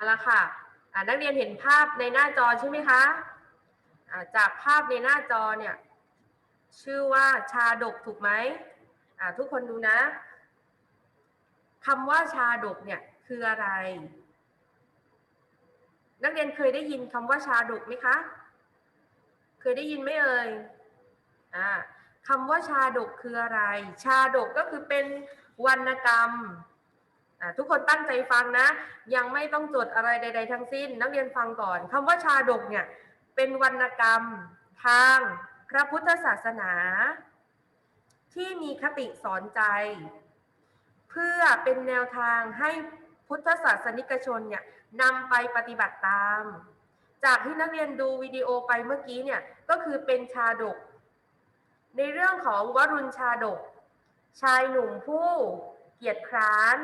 เอาละค่ะนักเรียนเห็นภาพในหน้าจอใช่ไหมคะจากภาพในหน้าจอเนี่ยชื่อว่าชาดกถูกไหมทุกคนดูนะคำว่าชาดกเนี่ยคืออะไร นักเรียนเคยได้ยินคำว่าชาดกไหมคะ เคยได้ยินไหมเอ่ยอคำว่าชาดกคืออะไร ชาดกก็คือเป็นวรรณกรรม ทุกคนตั้งใจฟังนะ ยังไม่ต้องจดอะไรใด ๆ ทั้งสิ้น นักเรียนฟังก่อนคำว่าชาดกเนี่ยเป็นวรรณกรรมทางพระพุทธศาสนา ที่มีคติสอนใจ เพื่อเป็นแนวทางให้พุทธศาสนิกชนเนี่ยนำไปปฏิบัติตาม จากที่นักเรียนดูวิดีโอไปเมื่อกี้เนี่ยก็คือเป็นชาดก ในเรื่องของวรุณชาดก ชายหนุ่มผู้เกียรติคร้าน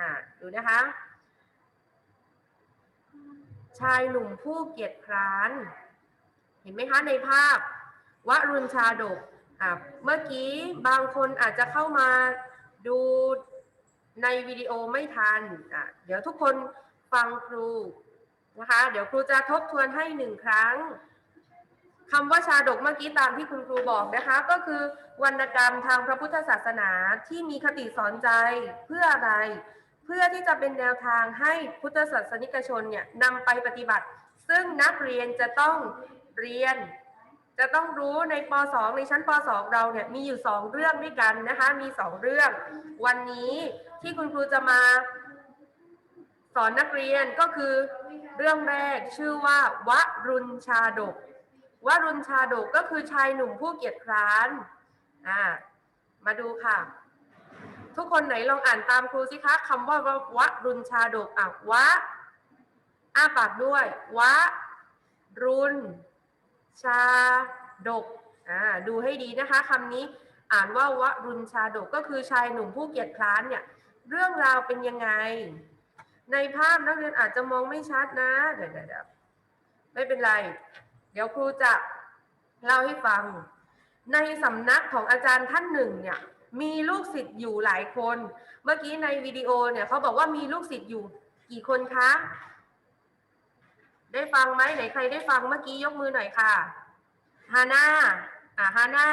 อ่าดูนะคะ ชายหนุ่มผู้เกียรติคร้าน เห็นไหมคะในภาพวรุณชาดกอ่าเมื่อกี้บางคนอาจจะเข้ามาดูในวิดีโอไม่ทันอะเดี๋ยวทุกคนฟังครูนะคะ เดี๋ยวครูจะทบทวนให้หนึ่งครั้งคำว่าชาดกเมื่อกี้ตามที่คุณครูบอกนะคะ ก็คือวรรณกรรมทางพระพุทธศาสนาที่มีคติสอนใจเพื่ออะไร พื่อที่จะเป็นแนวทางให้พุทธศาสนิกชนเนี่ยนำไปปฏิบัติ ซึ่งนักเรียนจะต้องเรียน จะต้องรู้ในป .2 ในชั้นป .2 เราเนี่ยมีอยู่ 2 เรื่องด้วยกันนะคะ มี 2 เรื่อง วันนี้ที่คุณครูจะมาสอนนักเรียนก็คือเรื่องแรกชื่อว่าวรุณชาดกวรุณชาดกก็คือชายหนุ่มผู้เกียรติคร้านอ่ามาดูค่ะ ทุกคนไหนลองอ่านตามครูสิคะคำว่าวะรุณชาดกอะวะอ้าปากด้วย วะ รุณชาดกอ่าดูให้ดีนะคะคำนี้อ่านว่าวะรุณชาดกก็คือชายหนุ่มผู้เกียรติคร้านเนี่ย เรื่องราวเป็นยังไง ในภาพนักเรียนอาจจะมองไม่ชัดนะเดี๋ยวเดี๋ยวไม่เป็นไร เดี๋ยวครูจะเล่าให้ฟัง ในสำนักของอาจารย์ท่านหนึ่งเนี่ย มีลูกศิษย์อยู่หลายคน เมื่อกี้ในวิดีโอเนี่ยเขาบอกว่ามีลูกศิษย์อยู่กี่คนคะ ได้ฟังไหมไหนใครได้ฟังเมื่อกี้ยกมือหน่อยค่ะฮาน่าอ่าฮาน่า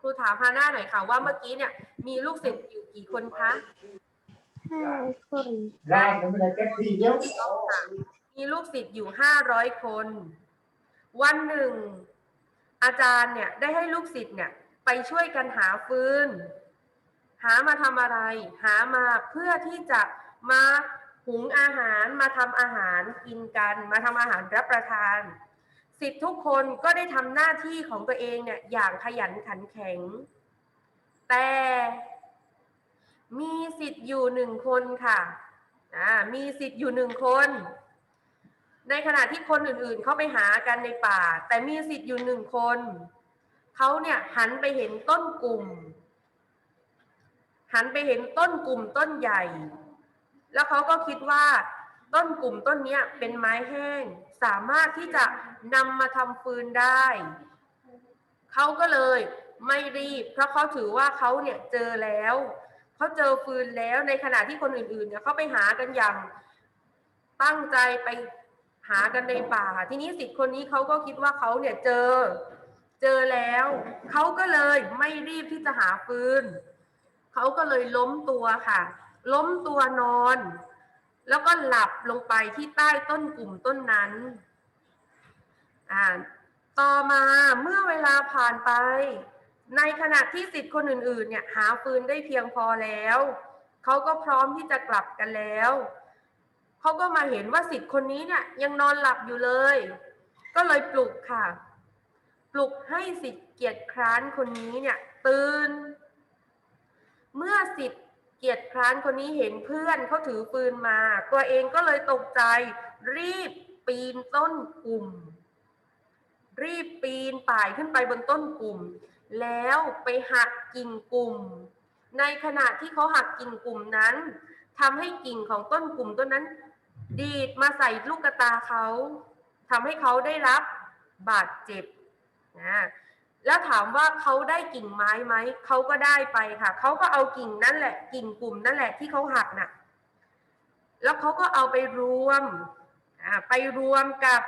ครูถามฮาน่าหน่อยค่ะว่าเมื่อกี้เนี่ยมีลูกศิษย์อยู่กี่คนคะห้าคน ra cũng là cách thi dấu ต้องค่ะมีลูกศิษย์อยู่ห้าร้อยคน วันหนึ่ง อาจารย์เนี่ยได้ให้ลูกศิษย์เนี่ยไปช่วยกันหาฟืน หามาทำอะไร หามาเพื่อที่จะมาหุงอาหารมาทำอาหารกินกัน มาทำอาหารรับประทานศิษย์ทุกคนก็ได้ทำหน้าที่ของตัวเองเนี่ยอย่างขยันขันแข็ง แต่มีสิทธิ์อยู่หนึ่งคนค่ะอ่ามีสิทธิ์อยู่หนึ่งคน ในขณะที่คนอื่นๆเขาไปหากันในป่า แต่มีสิทธิ์อยู่หนึ่งคนเขาเนี่ยหันไปเห็นต้นกลุ่ม หันไปเห็นต้นกลุ่มต้นใหญ่ แล้วเขาก็คิดว่าต้นกลุ่มต้นนี้เป็นไม้แห้ง สามารถที่จะนำมาทำฟืนได้ เขาก็เลยไม่รีบ เพราะเขาถือว่าเขาเนี่ยเจอแล้วเขาเจอฟืนแล้วในขณะที่คนอื่นๆเนี่ยเขาไปหากันอย่างตั้งใจไปหากันในป่า ทีนี้สิทธิ์คนนี้เขาก็คิดว่าเขาเนี่ยเจอ เจอแล้ว เขาก็เลยไม่รีบที่จะหาฟืน เขาก็เลยล้มตัวค่ะ ล้มตัวนอน แล้วก็หลับลงไปที่ใต้ต้นกลุ่มต้นนั้นอ่าต่อมาเมื่อเวลาผ่านไป ในขณะที่สิทธิ์คนอื่น ๆ เนี่ยหาฟืนได้เพียงพอแล้วเขาก็พร้อมที่จะกลับกันแล้วเขาก็มาเห็นว่าสิทธิ์คนนี้เนี่ยยังนอนหลับอยู่เลย ก็เลยปลุกค่ะ ปลุกให้สิทธิ์เกียรติคร้านคนนี้เนี่ยตื่น เมื่อสิทธิ์เกียรติคร้านคนนี้เห็นเพื่อนเขาถือปืนมา ตัวเองก็เลยตกใจ รีบปีนต้นกลุ่ม รีบปีนป่ายขึ้นไปบนต้นกลุ่ม แล้วไปหักกิ่งกลุ่ม ในขณะที่เขาหักกิ่งกลุ่มนั้นทำให้กิ่งของต้นกลุ่มต้นนั้น ดีดมาใส่ลูกตาเขาทำให้เขาได้รับบาดเจ็บนะ แล้วถามว่าเขาได้กิ่งไม้ไหม เขาก็ได้ไปค่ะ เขาก็เอากิ่งนั่นแหละ กิ่งกลุ่มนั่นแหละที่เขาหักน่ะ แล้วเขาก็เอาไปรวม ไปรวมกับ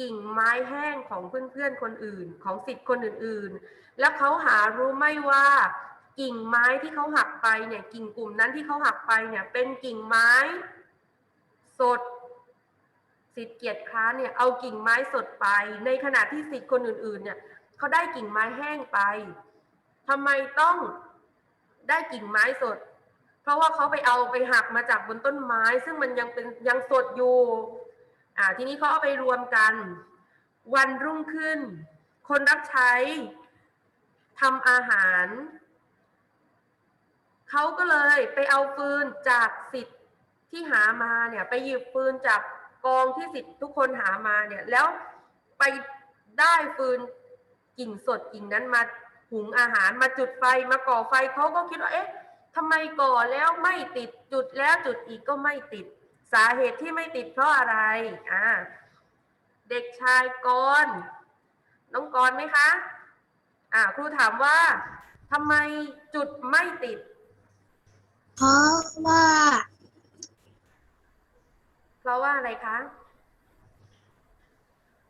กิ่งไม้แห้งของเพื่อนๆคนอื่น ของสิทธิ์คนอื่นๆ แล้วเขาหารู้ไหม่ว่า กิ่งไม้ที่เขาหักไปเนี่ย กิ่งกลุ่มนั้นที่เขาหักไปเนี่ย เป็นกิ่งไม้ สด สิทธิ์เกียรติค้านเนี่ยเอากิ่งไม้สดไป ในขณะที่สิทธิ์คนอื่นๆเนี่ยเขาได้กิ่งไม้แห้งไปทำไมต้องได้กิ่งไม้สด เพราะว่าเขาไปเอาไปหักมาจากบนต้นไม้ ซึ่งมันยังเป็นยังสดอยู่อ่าทีนี้เขาเอาไปรวมกัน วันรุ่งขึ้น คนรับใช้ทำอาหารเขาก็เลยไปเอาฟืนจากสิทธิ์ที่หามาเนี่ยไปหยิบฟืนจาก กองที่สิทธิ์ทุกคนหามาเนี่ย แล้วไปได้ฟืนกิ่งสดกิ่งนั้นมาหุงอาหารมาจุดไฟมาก่อไฟเขาก็คิดว่าเอ๊ะทำไมก่อแล้วไม่ติดจุดแล้วจุดอีกก็ไม่ติด สาเหตุที่ไม่ติดเพราะอะไรอ่าเด็กชายกรน้องกรไหมคะอ่าครูถามว่าทำไมจุดไม่ติด เพราะว่า ราะว่าอะไรคะ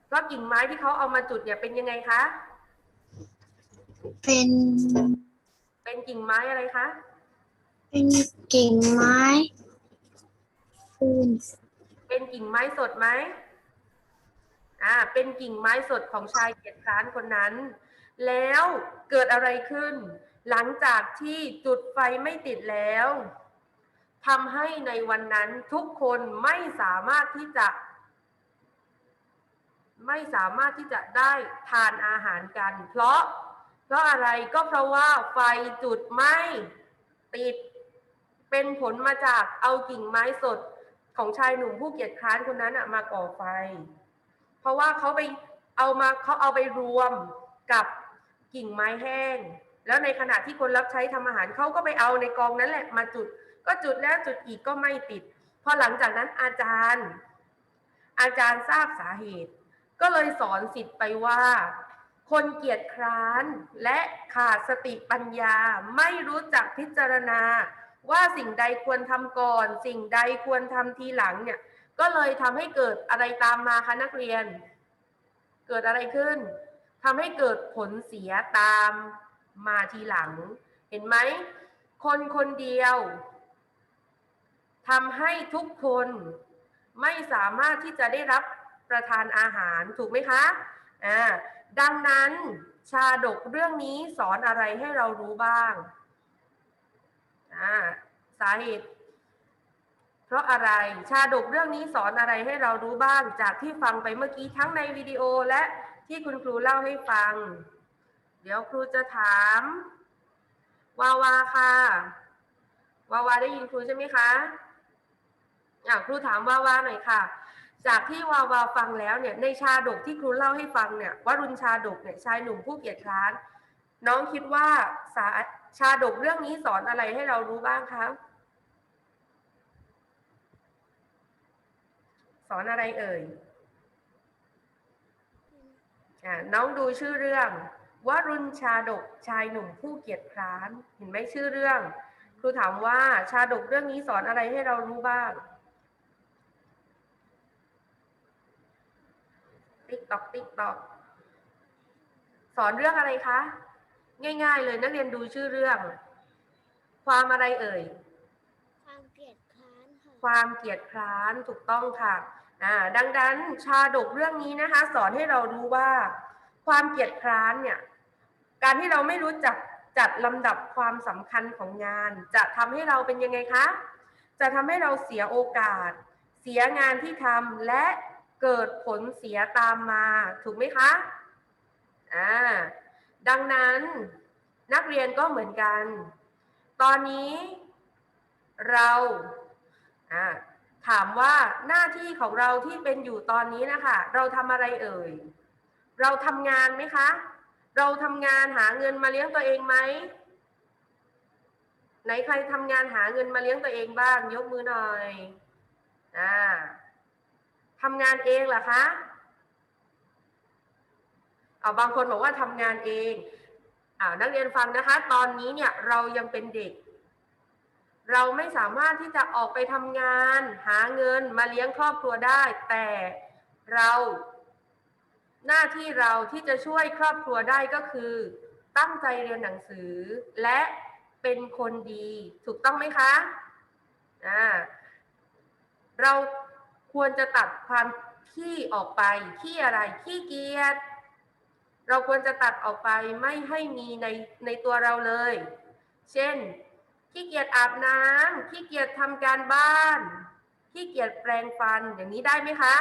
เพราะกิ่งไม้ที่เขาเอามาจุดเนี่ยเป็นยังไงคะ เป็น เป็นกิ่งไม้อะไรคะ เป็นกิ่งไม้ฟืนเป็นกิ่งไม้สดไหมอ่า เป็นกิ่งไม้สดของชายเกียรติคร้านคนนั้น แล้วเกิดอะไรขึ้น หลังจากที่จุดไฟไม่ติดแล้ว ทำให้ในวันนั้นทุกคนไม่สามารถที่จะ ไม่สามารถที่จะได้ทานอาหารกัน เพราะเพราะอะไรก็เพราะว่าไฟจุดไหม่ติดเป็นผลมาจากเอากิ่งไม้สดของชายหนุ่มผู้เกียจคร้านคนนั้นอะมาก่อไฟ เพราะว่าเขาไปเอามาเขาเอาไปรวมกับกิ่งไม้แห้ง แล้วในขณะที่คนรับใช้ทำอาหารเขาก็ไปเอาในกองนั้นแหละมาจุด จุดแล้วจุดอีกก็ไม่ติด พอหลังจากนั้นอาจารย์ อาจารย์ทราบสาเหตุ ก็เลยสอนสิทธิ์ไปว่า คนเกียจคร้านและขาดสติปัญญาไม่รู้จักพิจารณา ว่าสิ่งใดควรทำก่อน สิ่งใดควรทำทีหลังเนี่ยก็เลยทำให้เกิดอะไรตามมาคะนักเรียน เกิดอะไรขึ้นทำให้เกิดผลเสียตามมาทีหลัง เห็นไหม คนคนเดียว ทำให้ทุกคนไม่สามารถที่จะได้รับประทานอาหารถูกไหมคะอ่าดังนั้นชาดกเรื่องนี้สอนอะไรให้เรารู้บ้างอ่าสาเหตุเพราะอะไรชาดกเรื่องนี้สอนอะไรให้เรารู้บ้าง จากที่ฟังไปเมื่อกี้ทั้งในวิดีโอและที่คุณครูเล่าให้ฟัง เดี๋ยวครูจะถามวาวาค่ะวาวาได้ยินครูใช่ไหมคะ อะครูถามวาวาหน่อยค่ะ จากที่วาวาฟังแล้วเนี่ยในชาดกที่ครูเล่าให้ฟังเนี่ยวรุณชาดกเนี่ยชายหนุ่มผู้เกียจคร้าน น้องคิดว่าสาชาดกเรื่องนี้สอนอะไรให้เรารู้บ้างคะสอนอะไรเอ่ยน้องดูชื่อเรื่องวรุณชาดกชายหนุ่มผู้เกียจคร้าน เห็นไหมชื่อเรื่อง ครูถามว่าชาดกเรื่องนี้สอนอะไรให้เรารู้บ้าง ติ๊กตอกติ๊กตอกสอนเรื่องอะไรคะ ง่าย ๆ เลยนักเรียนดูชื่อเรื่อง ความอะไรเอ่ย ความเกลียดคร้านค่ะความเกียจคร้านถูกต้องค่ะอ่าดังนั้นชาดกเรื่องนี้นะคะ สอนให้เรารู้ว่า ความเกียจคร้านเนี่ย การที่เราไม่รู้จักจัดลำดับความสำคัญของงาน จะทำให้เราเป็นยังไงคะ จะทำให้เราเสียโอกาส เสียงานที่ทำและ เกิดผลเสียตามมาถูกไหมคะอ่าดังนั้นนักเรียนก็เหมือนกัน ตอนนี้เราถามว่าหน้าที่ของเราที่เป็นอยู่ตอนนี้นะคะเราทำอะไรเอ่ย เราทำงานไหมคะ เราทำงานหาเงินมาเลี้ยงตัวเองไหมไหนใครทำงานหาเงินมาเลี้ยงตัวเองบ้าง ยกมือหน่อยอ่า ทำงานเองเหรอคะเอาบางคนบอกว่าทำงานเองอ่านักเรียนฟังนะคะ ตอนนี้เนี่ยเรายังเป็นเด็ก เราไม่สามารถที่จะออกไปทำงาน หาเงินมาเลี้ยงครอบครัวได้ แต่เราหน้าที่เราที่จะช่วยครอบครัวได้ก็คือ ตั้งใจเรียนหนังสือ และเป็นคนดี ถูกต้องไหมคะอ่าเรา ควรจะตัดความขี้ออกไปขี้อะไรขี้เกียจเราควรจะตัดออกไปไม่ให้มีในในตัวเราเลย เช่นขี้เกียจอาบน้ำขี้เกียจทำการบ้านขี้เกียจแปรงฟันอย่างนี้ได้ไหมคะ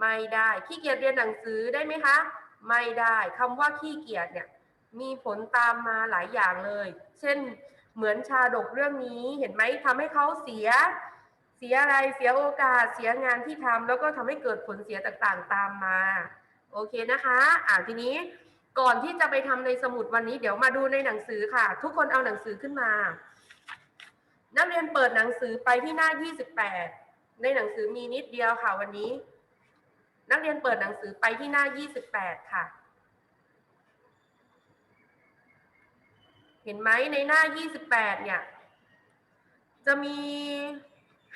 ไม่ได้ขี้เกียจเรียนหนังสือได้ไหมคะ ไม่ได้คำว่าขี้เกียจเนี่ยมีผลตามมาหลายอย่างเลย เช่นเหมือนชาดกเรื่องนี้เห็นไหมทำให้เขาเสีย สียอะไรเสียโอกาสเสียงานที่ทำแล้วก็ทำให้เกิดผลเสียต่างๆตามมา โอเคนะคะ อ่าทีนี้ก่อนที่จะไปทำในสมุดวันนี้ เดี๋ยวมาดูในหนังสือค่ะ ทุกคนเอาหนังสือขึ้นมา นักเรียนเปิดหนังสือไปที่หน้า 28 ในหนังสือมีนิดเดียวค่ะวันนี้ นักเรียนเปิดหนังสือไปที่หน้า 28 ค่ะ เห็นไหมในหน้า 28 เนี่ย จะมี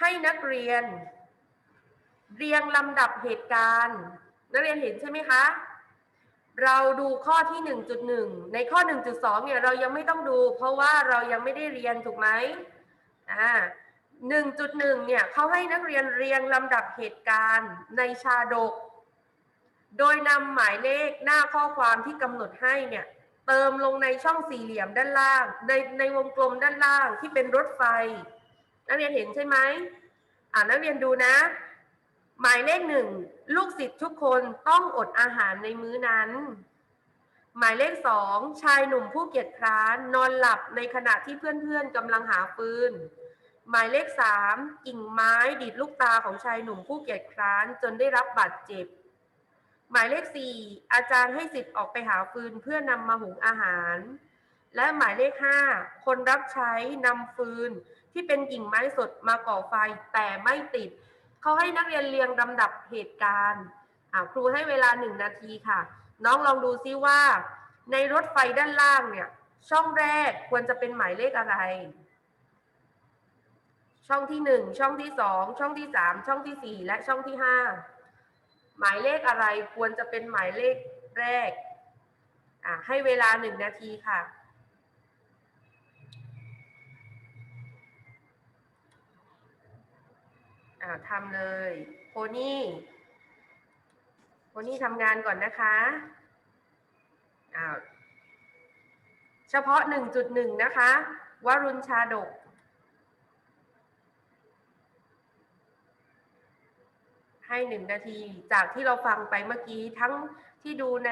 ให้นักเรียน เรียงลำดับเหตุการณ์ นักเรียนเห็นใช่ไหมคะ เราดูข้อที่ 1.1 ในข้อ 1.2 เนี่ยเรายังไม่ต้องดู เพราะว่าเรายังไม่ได้เรียนถูกไหมอ่า1.1 เนี่ยเขาให้นักเรียนเรียงลำดับเหตุการณ์ในชาดก โดยนำหมายเลขหน้าข้อความที่กำหนดให้เนี่ยเติมลงในช่องสี่เหลี่ยมด้านล่าง ในในวงกลมด้านล่างที่เป็นรถไฟ นักเรียนเห็นใช่ไหมอ่านักเรียนดูนะ หมายเลขหนึ่งลูกศิษย์ทุกคนต้องอดอาหารในมื้อนั้น หมายเลขสองชายหนุ่มผู้เกียจคร้านนอนหลับในขณะที่เพื่อนๆกำลังหาฟืนหมายเลขสามกิ่งไม้ดีดลูกตาของชายหนุ่มผู้เกียจคร้านจนได้รับบาดเจ็บ หมายเลขสี่อาจารย์ให้สิทธิ์ออกไปหาฟืนเพื่อนำมาหุงอาหาร และหมายเลขห้าคนรับใช้นำฟืน ที่เป็นกิ่งไม้สดมาก่อไฟแต่ไม่ติด เขาให้นักเรียนเรียงลำดับเหตุการณ์ครูให้เวลาหนึ่งนาทีค่ะ น้องลองดูซิว่า ในรถไฟด้านล่างเนี่ย ช่องแรกควรจะเป็นหมายเลขอะไร ช่องที่หนึ่งช่องที่สองช่องที่สามช่องที่สี่และช่องที่ห้าหมายเลขอะไรควรจะเป็นหมายเลขแรก ให้เวลาหนึ่งนาทีค่ะ อ่าทำเลยโพนี่โพนี่ทำงานก่อนนะคะอ่าเฉพาะ 1.1 นะคะวรุณชาดกให้หนึ่งนาทีจากที่เราฟังไปเมื่อกี้ทั้งที่ดูใน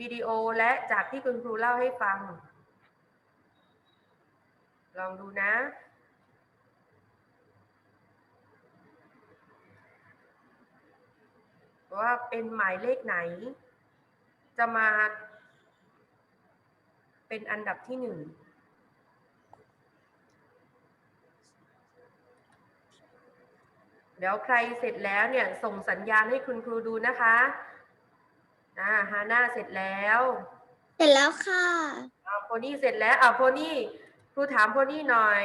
วิดีโอและจากที่คุณครูเล่าให้ฟัง ลองดูนะ ว่าเป็นหมายเลขไหน จะมา เป็นอันดับที่หนึ่งเดี๋ยวใครเสร็จแล้วเนี่ยส่งสัญญาณให้คุณครูดูนะคะอ่าฮาน่าเสร็จแล้ว เสร็จแล้วค่ะอ่าโพนี่เสร็จแล้วอ่าโพนี่ครูถามโพนี่หน่อย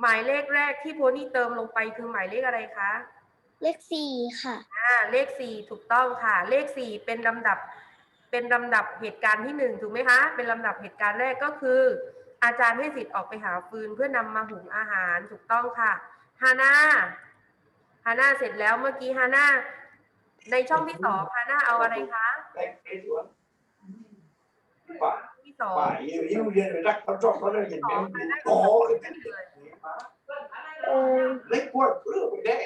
หมายเลขแรกที่โพนี่เติมลงไปคือหมายเลขอะไรคะ เลขสี่ค่ะ อ่าเลขสี่ถูกต้องค่ะ เลขสี่เป็นลำดับ เป็นลำดับเหตุการณ์ที่หนึ่งถูกไหมคะ เป็นลำดับเหตุการณ์แรกก็คือ อาจารย์ให้สิทธิ์ออกไปหาฟืนเพื่อนำมาหุงอาหารถูกต้องค่ะฮาน่าฮาน่าเสร็จแล้วเมื่อกี้ฮาน่าในช่องที่สองฮาน่าเอาอะไรคะแต่งเป็นสวนป่าที่สอง ป่าเยี่ยมเรียนรักเขาชอบเขาเลยเห็นสเป็องนฮาน่าโอ้ก็ยเลยเออเล็กกว่าเรื่องไปได้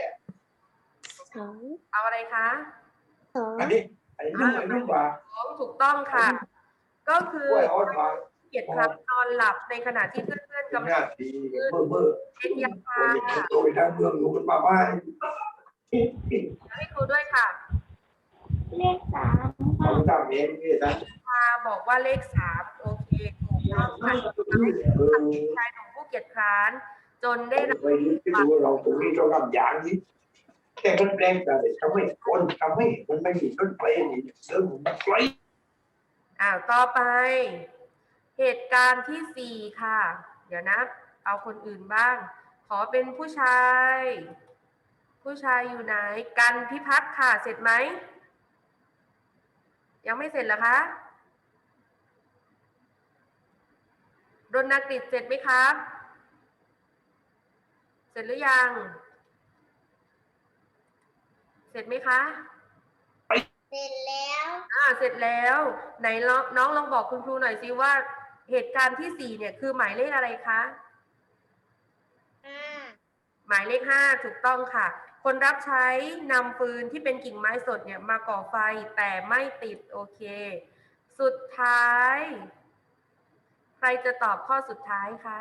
สองเอาอะไรคะสองอันนี้อันนี้นุ่มนุ่มกว่าสองถูกต้องค่ะ ก็คืกอล้วยอ่อนกว่าเกียรติครับนอนหลับในขณะที่เพื่อนๆทำกำหลัน้างที่เบื่อเบื่อเป็นยาโดยทางเมืองหนูกันมาบ้านให้ครูด้วยค่ะเลขสามเขาทำเองนี่นะพาบอกว่าเลขสามโอเคถูกต้องค่ะเออชายหนุ่มผู้เกียรติคร้าน จนได้รับไปดูเราตรงนี้เราทำอย่างนี้ แค่ต้นแรงแต่ทำให้คนทำให้มันไม่มีต้นเพลงเรื่องมันไกลอ้าวต่อไป เหตุการณ์ที่สี่ค่ะ เดี๋ยวนะ เอาคนอื่นบ้าง ขอเป็นผู้ชาย ผู้ชายอยู่ไหน กันพิพัฒน์ค่ะ เสร็จไหม ยังไม่เสร็จเหรอคะรณกฤษเสร็จไหมครับ เสร็จหรือยัง ร็จไหมคะ เสร็จแล้วอ่า เสร็จแล้ว ไหนลองน้องลองบอกคุณครูหน่อยสิว่าเหตุการณ์ที่สี่เนี่ยคือหมายเลขอะไรคะห้าหมายเลขห้าถูกต้องค่ะ คนรับใช้นำฟืนที่เป็นกิ่งไม้สดเนี่ยมาก่อไฟแต่ไม่ติดโอเค สุดท้าย ใครจะตอบข้อสุดท้ายคะ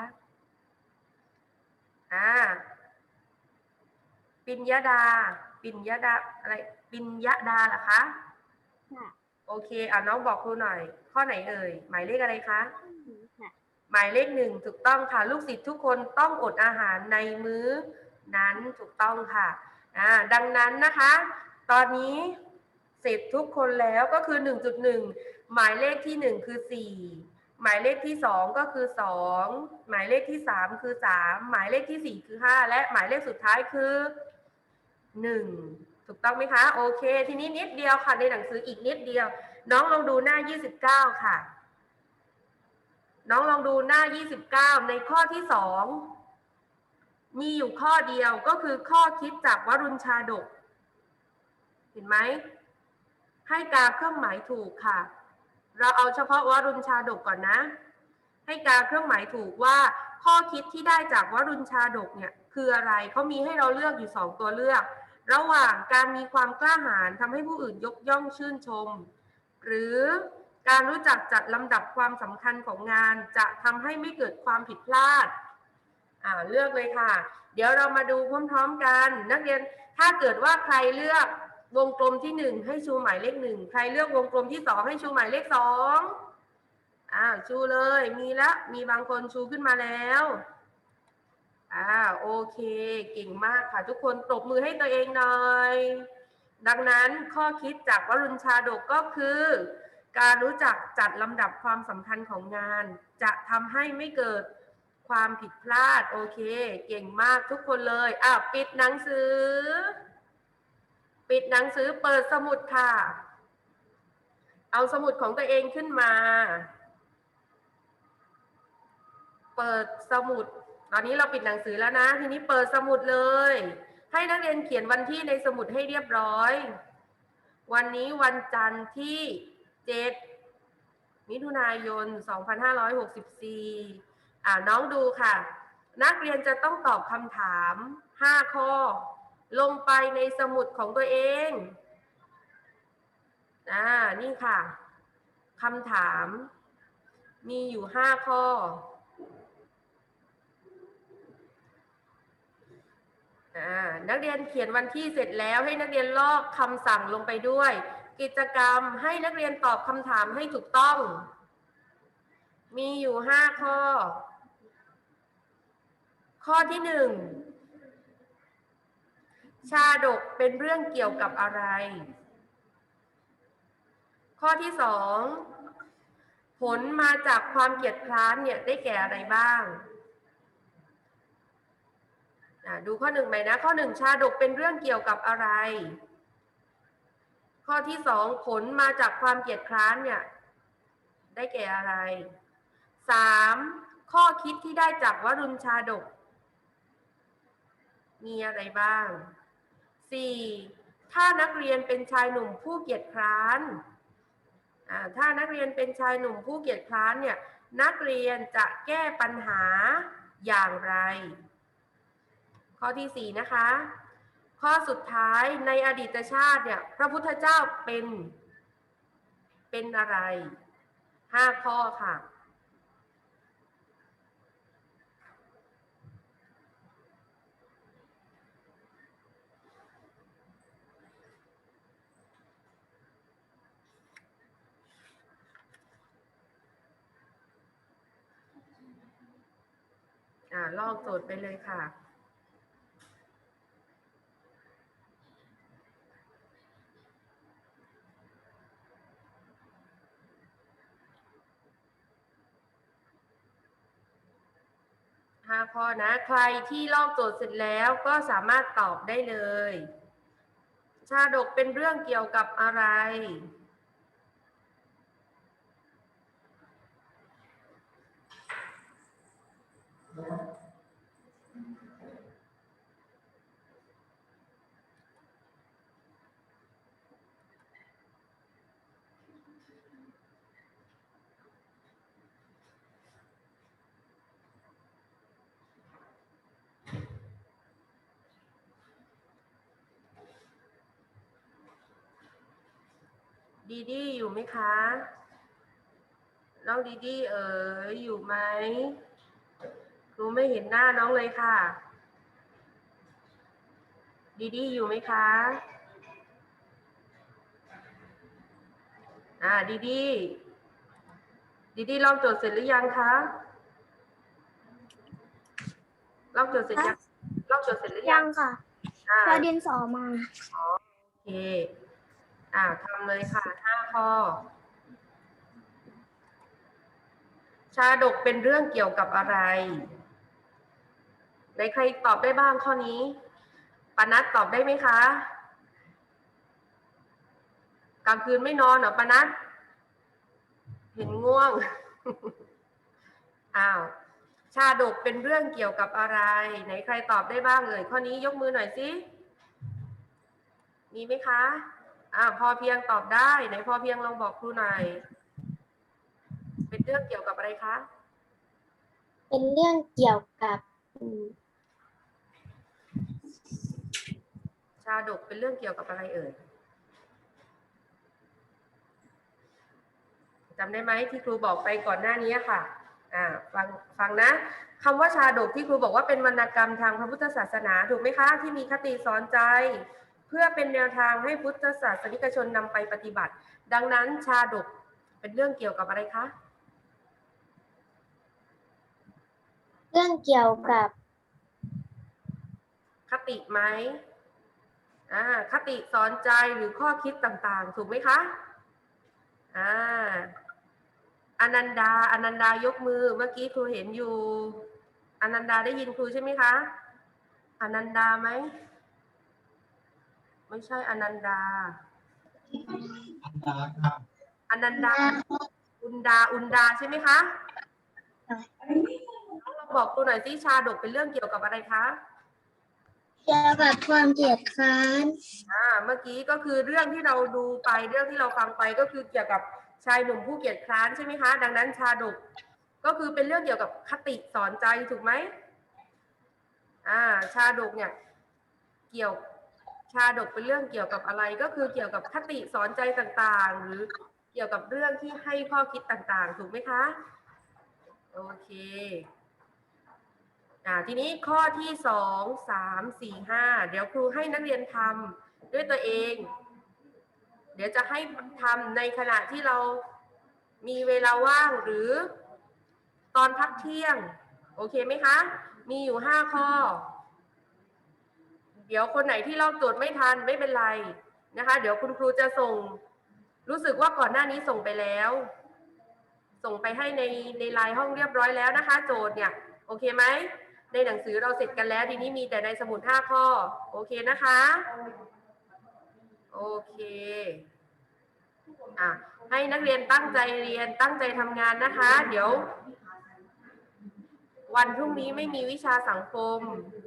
อ่า ปิญญาดา ปิญญาดาอะไรปิญญาดาเหรอคะค่ะโอเคอ่าน้องบอกครูหน่อย ข้อไหนเอ่ยหมายเลขอะไรคะค่ะหมายเลขหนึ่งถูกต้องค่ะ ลูกศิษย์ทุกคนต้องอดอาหารในมื้อนั้นถูกต้องค่ะอ่าดังนั้นนะคะ ตอนนี้เสร็จทุกคนแล้วก็คือ 1.1 หมายเลขที่ 1 คือ 4 หมายเลขที่ 2 ก็คือ 2 หมายเลขที่ 3 คือ 3 หมายเลขที่ 4 คือ 5 และหมายเลขสุดท้ายคือ 1ถูกต้องไหมคะ โอเค ทีนี้นิดเดียวค่ะ ในหนังสืออีกนิดเดียว น้องลองดูหน้า 29 ค่ะ น้องลองดูหน้า 29 ในข้อที่ 2 มีอยู่ข้อเดียวก็คือข้อคิดจากวรุณชาดก เห็นไหม ให้กาเครื่องหมายถูกค่ะ เราเอาเฉพาะวรุณชาดกก่อนนะ ให้กาเครื่องหมายถูกว่า ข้อคิดที่ได้จากวรุณชาดกเนี่ย คืออะไรเขามีให้เราเลือกอยู่สองตัวเลือก ระหว่างการมีความกล้าหาญทำให้ผู้อื่นยกย่องชื่นชม หรือการรู้จักจัดลำดับความสำคัญของงานจะทำให้ไม่เกิดความผิดพลาดอ่าเลือกเลยค่ะ เดี๋ยวเรามาดูพร้อมๆกัน นักเรียนถ้าเกิดว่าใครเลือกวงกลมที่หนึ่งให้ชูหมายเลขหนึ่งใครเลือกวงกลมที่สองให้ชูหมายเลขสองอ่าชูเลยมีแล้วมีบางคนชูขึ้นมาแล้ว อ่าโอเค เก่งมากค่ะทุกคนตบมือให้ตัวเองหน่อย ดังนั้นข้อคิดจากวรุณชาดกก็คือ การรู้จักจัดลำดับความสำคัญของงาน จะทำให้ไม่เกิดความผิดพลาด โอเค เก่งมากทุกคนเลยอะปิดหนังสือ ปิดหนังสือเปิดสมุดค่ะ เอาสมุดของตัวเองขึ้นมา เปิดสมุด อนนี้เราปิดหนังสือแล้วนะ ทีนี้เปิดสมุดเลย ให้นักเรียนเขียนวันที่ในสมุดให้เรียบร้อย วันนี้วันจันทร์ที่ 7 มิถุนายน 2564 อ่าน้องดูค่ะ นักเรียนจะต้องตอบคำถาม 5 ข้อ ลงไปในสมุดของตัวเองอ่านี่ค่ะคำถาม มีอยู่ 5 ข้อ อ่า นักเรียนเขียนวันที่เสร็จแล้วให้นักเรียนลอกคำสั่งลงไปด้วย กิจกรรมให้นักเรียนตอบคำถามให้ถูกต้อง มีอยู่5ข้อ ข้อที่หนึ่งชาดกเป็นเรื่องเกี่ยวกับอะไร ข้อที่สองผลมาจากความเกียดคร้านเนี่ยได้แก่อะไรบ้าง อะดูข้อหนึ่งไปนะ ข้อหนึ่งชาดกเป็นเรื่องเกี่ยวกับอะไร ข้อที่สองผลมาจากความเกียดคร้านเนี่ย ได้แก่อะไรสามข้อคิดที่ได้จากวรุณชาดก มีอะไรบ้างสี่ถ้านักเรียนเป็นชายหนุ่มผู้เกียจคร้านถ้านักเรียนเป็นชายหนุ่มผู้เกียจคร้านเนี่ยนักเรียนจะแก้ปัญหาอย่างไร ข้อที่สี่นะคะ ข้อสุดท้ายในอดีตชาติเนี่ยพระพุทธเจ้าเป็นเป็นอะไรห้าข้อค่ะอ่าลอกโจทย์ไปเลยค่ะ ข้อนะ ใครที่ลอกโจทย์เสร็จแล้วก็สามารถตอบได้เลย ชาดกเป็นเรื่องเกี่ยวกับอะไร ดีดีอยู่ไหมคะ น้องดีดีเอ๋ยอยู่ไหมครูไม่เห็นหน้าน้องเลยค่ะ ดีดีอยู่ไหมคะอ่าดีดีดีดีลองโจทย์เสร็จหรือยังคะลองโจทย์เสร็จยังลองโจทย์เสร็จหรือยัยังงค่ะอ่าเราดินสอมา โอเค อ่าทำเลยค่ะห้าข้อ ชาดกเป็นเรื่องเกี่ยวกับอะไรไหนใครตอบได้บ้างข้อนี้ปนัดตอบได้ไหมคะ กลางคืนไม่นอนเหรอปนัดเห็นง่วง อ้าว ชาดกเป็นเรื่องเกี่ยวกับอะไร ไหนใครตอบได้บ้างเอ่ยข้อนี้ยกมือหน่อยสิ มีไหมคะ อ่าพอเพียงตอบได้ไหนพอเพียงลองบอกครูหน่อยเป็นเรื่องเกี่ยวกับอะไรคะ เป็นเรื่องเกี่ยวกับอืมชาดกเป็นเรื่องเกี่ยวกับอะไรเอ่ยจำได้ไหมที่ครูบอกไปก่อนหน้านี้ค่ะอ่าฟังฟังนะคำว่าชาดกที่ครูบอกว่าเป็นวรรณกรรมทางพระพุทธศาสนาถูกไหมคะ ที่มีคติสอนใจเพื่อเป็นแนวทางให้พุทธศาสนิกชนนำไปปฏิบัติ ดังนั้นชาดกเป็นเรื่องเกี่ยวกับอะไรคะ เรื่องเกี่ยวกับ คติไหมอ่าคติสอนใจหรือข้อคิดต่างๆ ถูกไหมคะอ่าอนันดาอนันดายกมือเมื่อกี้ครูเห็นอยู่อนันดาได้ยินครูใช่ไหมคะอนันดาไหม ไม่ใช่อนันดาอนันดา อุนดา อุนดาใช่ไหมคะลองบอกครูหน่อยสิชาดกเป็นเรื่องเกี่ยวกับอะไรคะเกี่ยวกับความเกลียดคร้านอ่าเมื่อกี้ก็คือเรื่องที่เราดูไปเรื่องที่เราฟังไปก็คือเกี่ยวกับชายหนุ่มผู้เกียจคร้านใช่ไหมคะ ดังนั้นชาดกก็คือเป็นเรื่องเกี่ยวกับคติสอนใจถูกไหมอ่าชาดกเนี่ยเกี่ยว ชาดกเป็นเรื่องเกี่ยวกับอะไรก็คือเกี่ยวกับคติสอนใจต่างๆ หรือเกี่ยวกับเรื่องที่ให้ข้อคิดต่างๆ ถูกไหมคะ โอเคอ่าทีนี้ข้อที่สองสามสี่ห้าเดี๋ยวครูให้นักเรียนทำด้วยตัวเอง เดี๋ยวจะให้ทำในขณะที่เรามีเวลาว่างหรือตอนพักเที่ยง โอเคไหมคะ มีอยู่ห้าข้อ เดี๋ยวคนไหนที่ลอกโจทย์ไม่ทันไม่เป็นไรนะคะ เดี๋ยวคุณครูจะส่ง รู้สึกว่าก่อนหน้านี้ส่งไปแล้ว ส่งไปให้ในในไลน์ห้องเรียบร้อยแล้วนะคะ โจทย์เนี่ย โอเคไหมในหนังสือเราเสร็จกันแล้วทีนี้มีแต่ในสมุดห้าข้อ โอเคนะคะ โอเคอะให้นักเรียนตั้งใจเรียนตั้งใจทำงานนะคะ เดี๋ยว วันพรุ่งนี้ไม่มีวิชาสังคม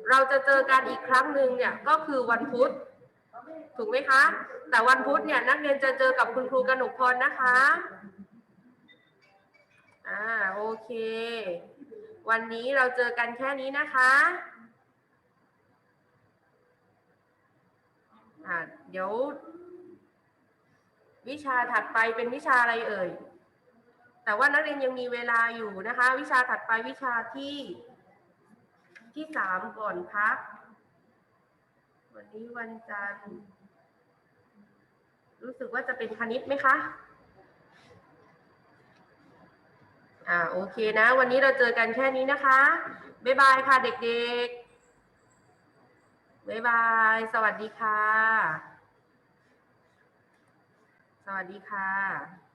เราจะเจอกันอีกครั้งหนึ่งเนี่ยก็คือวันพุธถูกไหมคะ แต่วันพุธเนี่ยนักเรียนจะเจอกับคุณครูกนกพรนะคะอ่าโอเค วันนี้เราเจอกันแค่นี้นะคะอ่าเดี๋ยว วิชาถัดไปเป็นวิชาอะไรเอ่ย แต่ว่านักเรียนยังมีเวลาอยู่นะคะ วิชาถัดไปวิชาที่ที่สามก่อนพัก วันนี้วันจันทร์รู้สึกว่าจะเป็นคณิตไหมคะอ่าโอเคนะ วันนี้เราเจอกันแค่นี้นะคะ บ๊ายบายค่ะเด็กๆ บ๊ายบาย สวัสดีค่ะ สวัสดีค่ะ